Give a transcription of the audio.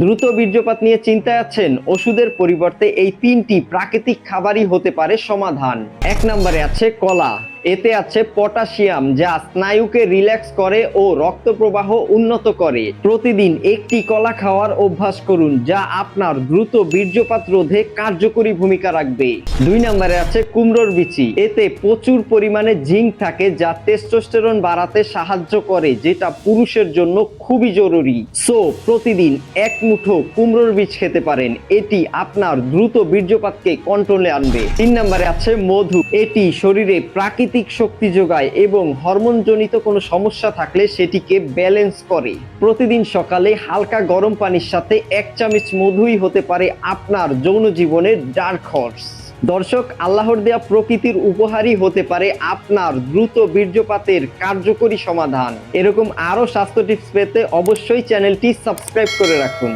দ্রুত বীর্যপাত নিয়ে চিন্তায় আছেন। ওষুধের পরিবর্তে এই তিনটি প্রাকৃতিক খাবারই হতে পারে সমাধান। এক নম্বরে আছে কলা। এতে আছে পটাশিয়াম, যা স্নায়ুকে রিল্যাক্স করে ও রক্ত প্রবাহ উন্নত করে। প্রতিদিন একটি কলা খাওয়ার অভ্যাস করুন, যা আপনার দ্রুত বীর্যপাত রোধে কার্যকরী ভূমিকা রাখবে। দুই নম্বরে আছে কুমড়োর বিচি। এতে প্রচুর পরিমাণে জিঙ্ক থাকে, যা টেস্টোস্টেরন বাড়াতে সাহায্য করে, যেটা পুরুষের জন্য খুবই জরুরি। সো, প্রতিদিন এক মুঠো কুমড়োর বীজ খেতে পারেন। এটি আপনার দ্রুত বীর্যপাতকে কন্ট্রোলে আনবে। তিন নম্বরে আছে মধু। এটি শরীরে প্রাকৃতিক শক্তি যোগায় এবং হরমোনজনিত কোনো সমস্যা থাকলে সেটিকে ব্যালেন্স করে। প্রতিদিন সকালে হালকা গরম পানির সাথে এক চামচ মধুই হতে পারে আপনার যৌন জীবনের ডার্ক হর্স দর্শক, আল্লাহর দেয়া প্রকৃতির উপহারই হতে পারে আপনার দ্রুত বীর্যপাতের কার্যকরী সমাধান। এরকম আরও স্বাস্থ্য টিপস পেতে অবশ্যই চ্যানেলটি সাবস্ক্রাইব করে রাখুন।